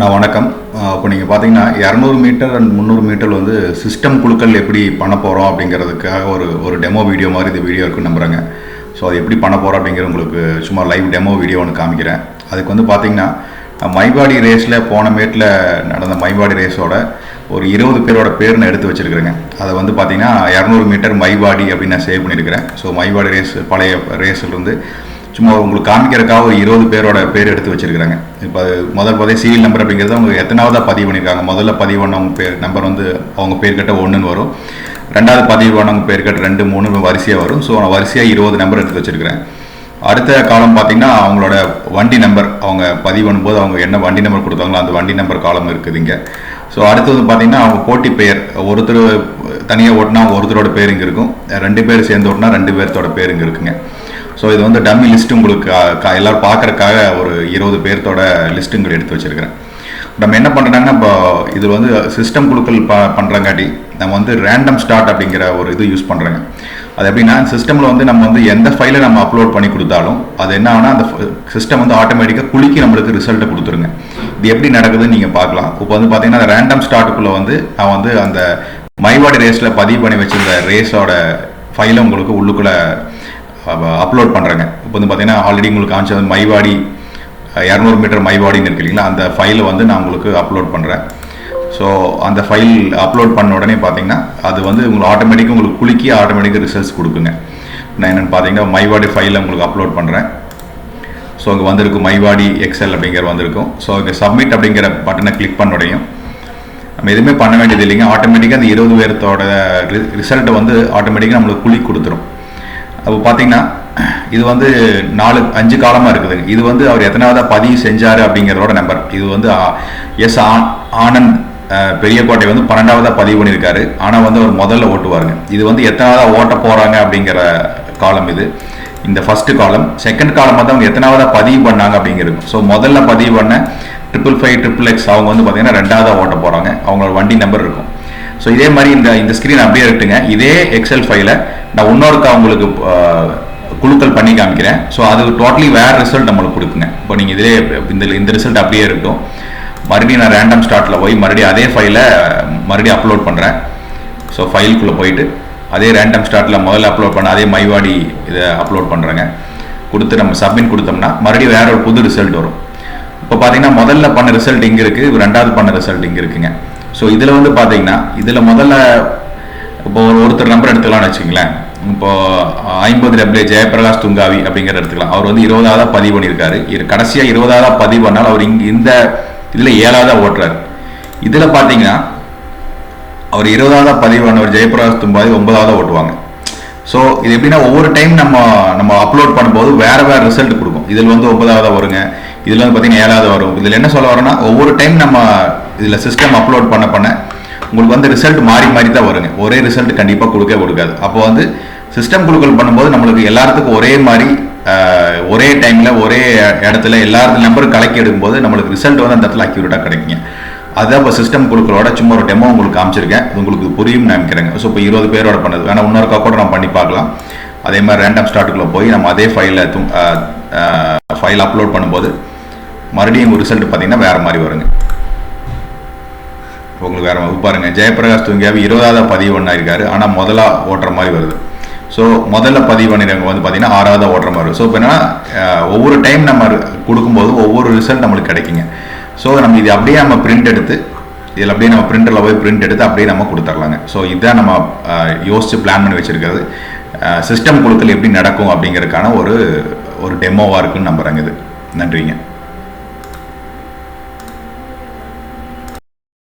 நான் வணக்கம். இப்போ நீங்கள் பார்த்தீங்கன்னா இரநூறு மீட்டர் அண்ட் முந்நூறு மீட்டர் வந்து சிஸ்டம் குழுக்கள் எப்படி பண்ண போகிறோம் அப்படிங்கிறதுக்காக ஒரு ஒரு டெமோ வீடியோ மாதிரி இந்த வீடியோ இருக்குன்னு நம்புகிறேங்க ஸோ அது எப்படி பண்ண போகிறோம் அப்படிங்கிற உங்களுக்கு சும்மா லைவ் டெமோ வீடியோ ஒன்று காமிக்கிறேன். அதுக்கு வந்து பார்த்தீங்கன்னா மைபாடி ரேஸில் போன மேட்டில் நடந்த மைபாடி ரேஸோட ஒரு இருபது பேரோட பேர் நான் எடுத்து வச்சுருக்கிறேங்க. அதை வந்து பார்த்தீங்கன்னா இரநூறு மீட்டர் மைபாடி அப்படின்னு நான் சேவ் பண்ணியிருக்கிறேன். ஸோ மைபாடி ரேஸ் பழைய ரேஸ்லேருந்து சும்மா உங்களுக்கு காமிக்கிறதுக்காக ஒரு இருபது பேரோட பேர் எடுத்து வச்சிருக்கிறாங்க. இப்போ அது முதல் பதிவு சீரியல் நம்பர் அப்படிங்கிறது அவங்க எத்தனாவதாக பதிவு பண்ணியிருக்காங்க முதல்ல பதிவு பண்ணவங்க பேர் நம்பர் வந்து அவங்க பேர் கிட்ட ஒன்றுன்னு வரும். ரெண்டாவது பதிவு பண்ணவங்க பேர் கிட்ட ரெண்டு மூணு வரிசையாக வரும். ஸோ நான் வரிசையாக இருபது நம்பர் எடுத்து வச்சிருக்கிறேன். அடுத்த காலம் பார்த்தீங்கன்னா அவங்களோட வண்டி நம்பர் அவங்க பதிவு பண்ணும்போது அவங்க என்ன வண்டி நம்பர் கொடுத்தாங்களோ அந்த வண்டி நம்பர் காலம் இருக்குது இங்கே. ஸோ அடுத்தது பார்த்தீங்கன்னா அவங்க போட்டி பெயர் ஒருத்தர் தனியாக ஓட்டினா ஒருத்தரோட பேர் இங்கே இருக்கும். ரெண்டு பேர் சேர்ந்து ஓட்டினா ரெண்டு பேர்த்தோட பேர் இங்கே இருக்குங்க. ஸோ இது வந்து டம்மி லிஸ்ட் உங்களுக்கு எல்லோரும் பார்க்குறக்காக எல்லாரும் பார்க்கறதுக்காக ஒரு இருபது பேர்த்தோட லிஸ்ட்டுங்கள் எடுத்து வச்சிருக்கிறேன். நம்ம என்ன பண்ணுறாங்கன்னா இப்போ இது வந்து சிஸ்டம் குழுக்கள் ப பண்ணுறங்காட்டி நம்ம வந்து ரேண்டம் ஸ்டார்ட் அப்படிங்கிற ஒரு இது யூஸ் பண்ணுறேங்க அது எப்படின்னா சிஸ்டமில் வந்து நம்ம வந்து எந்த ஃபைலை நம்ம அப்லோட் பண்ணி கொடுத்தாலும் அது என்ன ஆகுனா அந்த சிஸ்டம் வந்து ஆட்டோமேட்டிக்காக குலுக்கி நம்மளுக்கு ரிசல்ட்டை கொடுத்துருங்க. இது எப்படி நடக்குதுன்னு நீங்கள் பார்க்கலாம். இப்போ வந்து பார்த்தீங்கன்னா அந்த ரேண்டம் ஸ்டார்ட்டுக்குள்ளே வந்து நான் வந்து அந்த மைவாடி ரேஸில் பதிவு பண்ணி வச்சிருந்த ரேஸோட ஃபைலை உங்களுக்கு உள்ளுக்குள்ளே அப்லோட் பண்ணுறேங்க இப்போ வந்து பார்த்தீங்கன்னா ஆல்ரெடி உங்களுக்கு காமிச்சது மைவாடி இரநூறு மீட்டர் மைவாடின்னு இருக்கு இல்லைங்களா? அந்த ஃபைலை வந்து நான் உங்களுக்கு அப்லோட் பண்ணுறேன் ஸோ அந்த ஃபைல் அப்லோட் பண்ண உடனே பார்த்தீங்கன்னா அது வந்து உங்களுக்கு ஆட்டோமேட்டிக்காக உங்களுக்கு குலுக்கி ஆட்டோமேட்டிக்காக ரிசல்ட்ஸ் கொடுக்குங்க. நான் என்னென்னு பார்த்தீங்கன்னா மைவாடி ஃபைலை உங்களுக்கு அப்லோட் பண்ணுறேன் ஸோ அங்கே வந்திருக்கும் மைவாடி எக்ஸல் அப்படிங்கிற வந்திருக்கும். ஸோ இங்கே சப்மிட் அப்படிங்கிற பட்டனை கிளிக் பண்ண உடையும் நம்ம எதுவுமே பண்ண வேண்டியது இல்லைங்க. ஆட்டோமேட்டிக்காக அந்த இருபது பேர்த்தோட ரிசல்ட்டை வந்து ஆட்டோமேட்டிக்காக நம்மளுக்கு குழி கொடுத்துரும். அப்போ பார்த்தீங்கன்னா இது வந்து நாலு அஞ்சு காலமாக இருக்குதுங்க இது வந்து அவர் எத்தனாவதாக பதிவு செஞ்சார் அப்படிங்கிறதோட நம்பர். இது வந்து எஸ் ஆனந்த் அஹ், பெரியக்கோட்டை வந்து பன்னெண்டாவதாக பதிவு பண்ணியிருக்காரு. ஆனால் வந்து அவர் முதல்ல ஓட்டுவாருங்க. இது வந்து எத்தனாவதாக ஓட்ட போகிறாங்க அப்படிங்கிற காலம் இது. இந்த ஃபஸ்ட்டு காலம். செகண்ட் காலம் வந்து அவங்க எத்தனாவதாக பதிவு பண்ணாங்க அப்படிங்கிறது. ஸோ முதல்ல பதிவு பண்ண ட்ரிபிள் ஃபைவ் ட்ரிபிள் எக்ஸ் அவங்க வந்து பார்த்தீங்கன்னா ரெண்டாவதாக ஓட்ட போகிறாங்க அவங்களோட வண்டி நம்பர் இருக்கும். ஸோ இதே மாதிரி இந்த இந்த ஸ்க்ரீன் அப்படியே இருக்குங்க இதே எக்ஸல் ஃபைலை நான் இன்னொருக்கா உங்களுக்கு குழுக்கள் பண்ணி காமிக்கிறேன். ஸோ அது டோட்டலி வேற ரிசல்ட் நம்மளுக்கு கொடுக்குங்க. இப்போ நீங்கள் இதிலே இந்த இந்த ரிசல்ட் அப்படியே இருக்கட்டும். மறுபடியும் நான் ரேண்டம் ஸ்டார்ட்டில் போய் மறுபடியும் அதே ஃபைலை மறுபடியும் அப்லோட் பண்ணுறேன் ஸோ ஃபைலுக்குள்ளே போயிட்டு அதே ரேண்டம் ஸ்டார்ட்டில் முதல்ல அப்லோட் பண்ண அதே மைவாடி இதை அப்லோட் பண்ணுறேங்க கொடுத்து நம்ம சப்மிட் கொடுத்தோம்னா மறுபடியும் வேற ஒரு புது ரிசல்ட் வரும். இப்போ பார்த்தீங்கன்னா முதல்ல பண்ண ரிசல்ட் இங்கே இருக்குது ரெண்டாவது பண்ண ரிசல்ட் இங்கே இருக்குங்க. ஸோ இதில் வந்து பார்த்தீங்கன்னா இதில் முதல்ல இப்போ ஒரு ஒருத்தர் நம்பர் எடுத்துக்கலாம்னு வச்சுங்களேன் இப்போ ஐம்பது டபிள்யூ ஜெயபிரகாஷ் துங்காவி அப்படிங்கிற எடுத்துக்கலாம். அவர் வந்து இருபதாவதாக பதிவு பண்ணியிருக்காரு. இது கடைசியாக இருபதாவது பதிவு பண்ணாலும் அவர் இங்கே இந்த இதில் ஏழாவதாக ஓட்டுறாரு. இதில் பார்த்தீங்கன்னா அவர் இருபதாவது பண்ணவர் ஜெயபிரகாஷ் தும்பாதி ஒன்பதாவது ஓட்டுவாங்க. ஸோ இது எப்படின்னா ஒவ்வொரு டைம் நம்ம நம்ம அப்லோட் பண்ணும்போது வேறு வேறு ரிசல்ட் கொடுக்கும். இதில் வந்து ஒன்பதாவது வருங்க. இதில் வந்து பார்த்தீங்கன்னா ஏழாவது வரும். இதில் என்ன சொல்ல வரோன்னா ஒவ்வொரு டைம் நம்ம இதில் சிஸ்டம் அப்லோட் பண்ண பண்ண உங்களுக்கு வந்து ரிசல்ட் மாறி மாறி தான் வருங்க. ஒரே ரிசல்ட் கண்டிப்பாக கொடுக்க கொடுக்காது. அப்போ வந்து சிஸ்டம் குழுக்கள் பண்ணும்போது நம்மளுக்கு எல்லாத்துக்கும் ஒரே மாதிரி ஒரே டைமில் ஒரே இடத்துல எல்லாரும் நம்பரும் கலக்கி எடுக்கும்போது நம்மளுக்கு ரிசல்ட் வந்து அந்த இடத்துல அக்யூரேட்டாக கிடைக்குங்க. அதான் இப்போ சிஸ்டம் குழுக்களோட சும்மா ஒரு டெமோ உங்களுக்கு காமிச்சிருக்கேன். உங்களுக்கு புரியும் நினைக்கிறேங்க. ஸோ இப்போ இருபது பேரோட பண்ணது. வேணா இன்னொருக்கா கூட நம்ம பண்ணி பார்க்கலாம். அதே மாதிரி ரேண்டம் ஸ்டார்ட்டுக்குள்ளே போய் நம்ம அதே ஃபைலை ஃபைல் அப்லோட் பண்ணும்போது மறுபடியும் ரிசல்ட் பார்த்தீங்கன்னா வேறு மாதிரி வருங்க. உங்களுக்கு வேறு மாதிரி பாருங்க. ஜெயபிரகாஷ் துங்கியாவி இருபதாவது பதிவு பண்ணாயிருக்காரு. ஆனால் முதலா ஓட்டுற மாதிரி வருது. ஸோ முதல்ல பதிவு பண்ணிடுறவங்க வந்து பார்த்தீங்கன்னா ஆறாவது ஓட்டுற மாதிரி வரும் ஸோ இப்போ என்னன்னா ஒவ்வொரு டைம் நம்ம கொடுக்கும்போது ஒவ்வொரு ரிசல்ட் நம்மளுக்கு கிடைக்குங்க. ஸோ நம்ம இது அப்படியே நம்ம பிரிண்ட் எடுத்து இதில் அப்படியே நம்ம பிரிண்டரில் போய் பிரிண்ட் எடுத்து அப்படியே நம்ம கொடுத்துர்லாங்க. ஸோ இதுதான் நம்ம யோசித்து யோசிச்சு பிளான் பண்ணி வச்சிருக்கிறது. சிஸ்டம் குழுக்கள் எப்படி நடக்கும் அப்படிங்கிறதுக்கான ஒரு ஒரு டெமோவாக இருக்குன்னு நம்புறேங்க இது. நன்றிங்க.